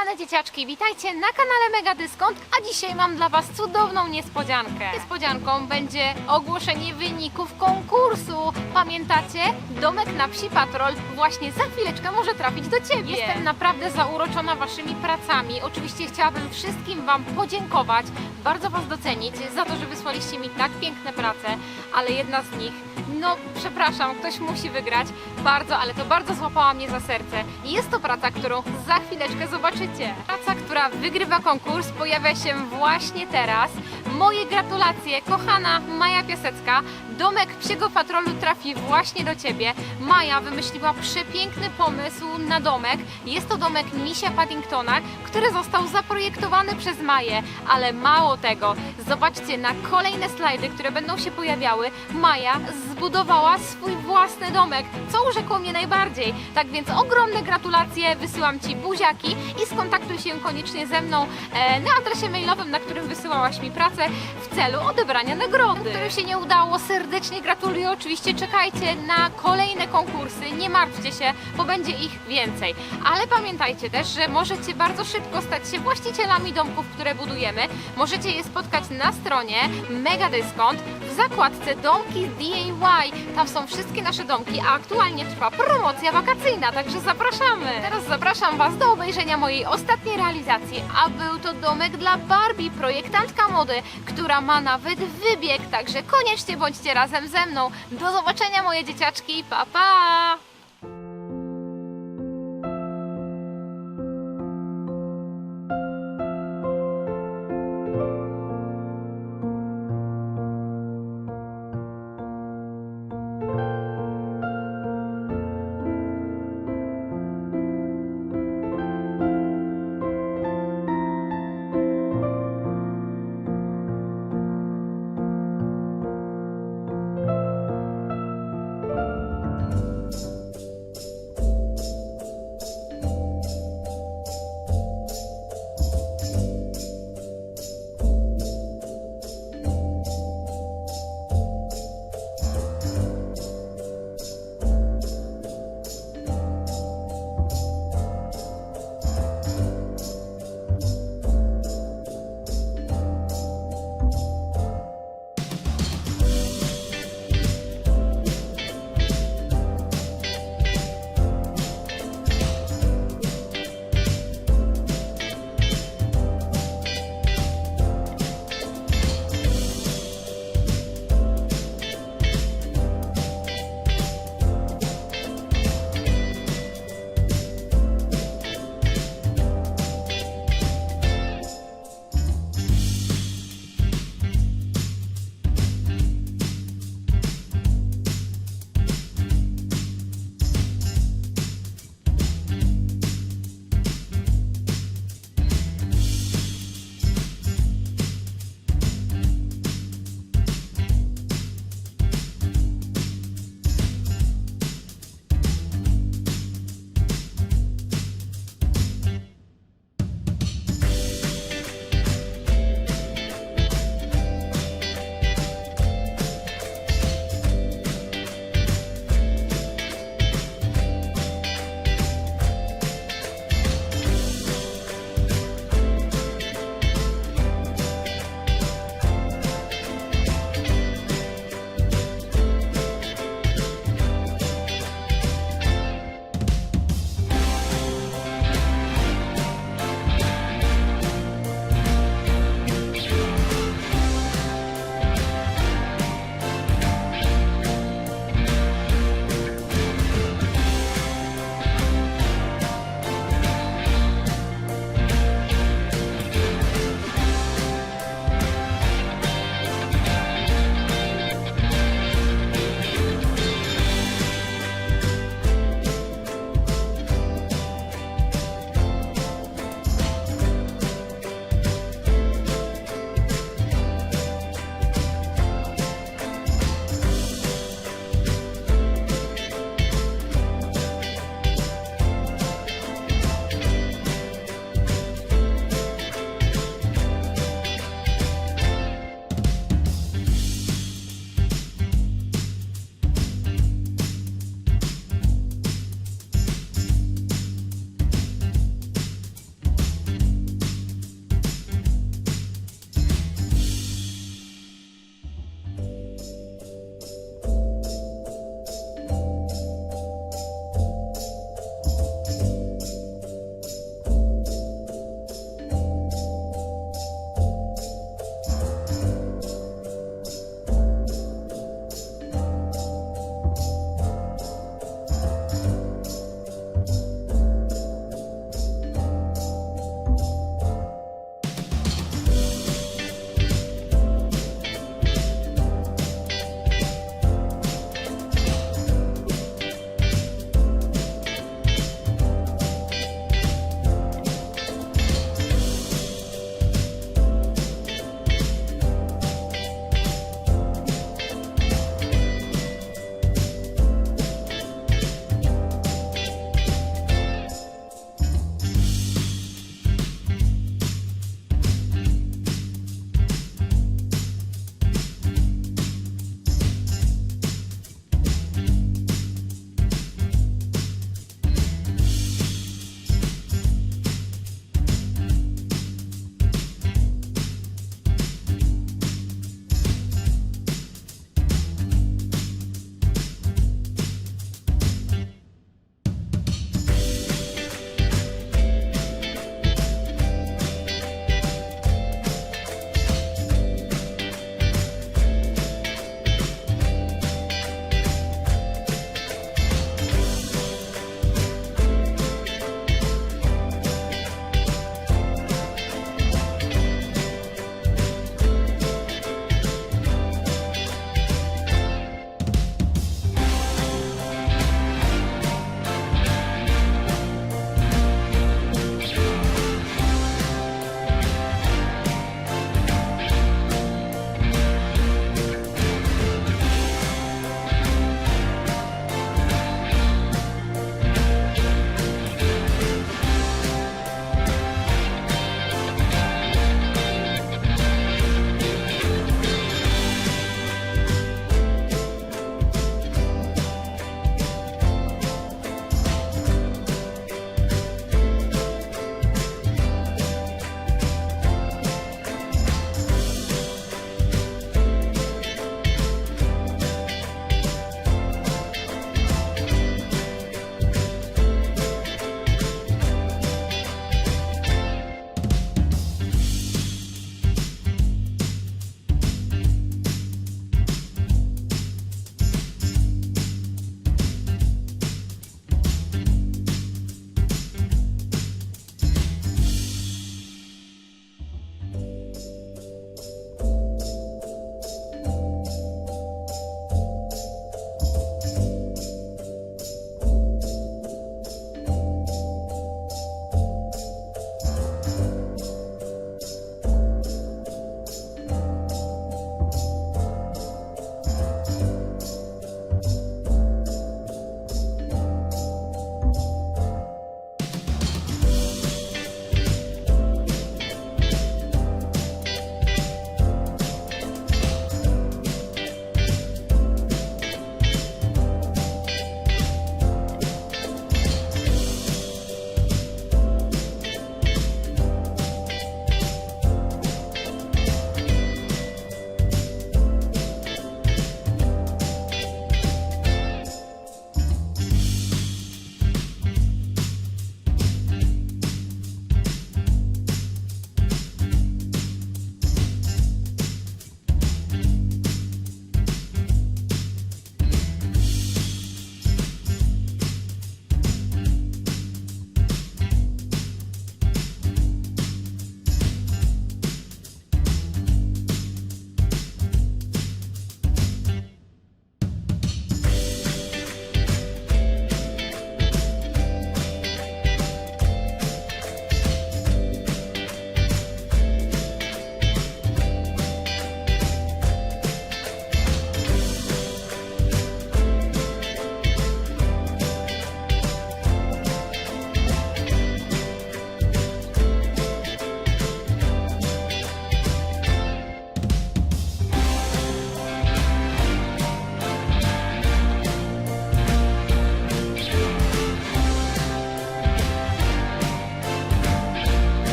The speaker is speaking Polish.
Kochane dzieciaczki, witajcie na kanale Mega Dyskont, a dzisiaj mam dla Was cudowną niespodziankę. Niespodzianką będzie ogłoszenie wyników konkursu. Pamiętacie? Domek na Psi Patrol właśnie za chwileczkę może trafić do Ciebie. Jestem naprawdę zauroczona Waszymi pracami. Oczywiście chciałabym wszystkim Wam podziękować, bardzo Was docenić za to, że wysłaliście mi tak piękne prace, ale jedna z nich no, przepraszam, ktoś musi wygrać. Bardzo, ale to bardzo złapała mnie za serce. Jest to praca, którą za chwileczkę zobaczycie. Praca, która wygrywa konkurs, pojawia się właśnie teraz. Moje gratulacje, kochana Maja Piasecka. Domek Psiego Patrolu trafi właśnie do Ciebie. Maja wymyśliła przepiękny pomysł na domek. Jest to domek Misia Paddingtona, który został zaprojektowany przez Maję. Ale mało tego, zobaczcie na kolejne slajdy, które będą się pojawiały. Maja zbudowała swój własny domek, co urzekło mnie najbardziej. Tak więc ogromne gratulacje, wysyłam Ci buziaki i skontaktuj się koniecznie ze mną e, na adresie mailowym, na którym wysyłałaś mi pracę w celu odebrania nagrody. Którym się nie udało, serdecznie gratuluję. Oczywiście czekajcie na kolejne konkursy, nie martwcie się, bo będzie ich więcej. Ale pamiętajcie też, że możecie bardzo szybko stać się właścicielami domków, które budujemy. Możecie je spotkać na stronie Mega Dyskont w zakładce Domki DIY. Tam są wszystkie nasze domki, a aktualnie trwa promocja wakacyjna, także zapraszamy. Teraz zapraszam Was do obejrzenia mojej ostatniej realizacji, a był to domek dla Barbie, projektantka mody, która ma nawet wybieg, także koniecznie bądźcie razem ze mną. Do zobaczenia moje dzieciaczki, pa pa!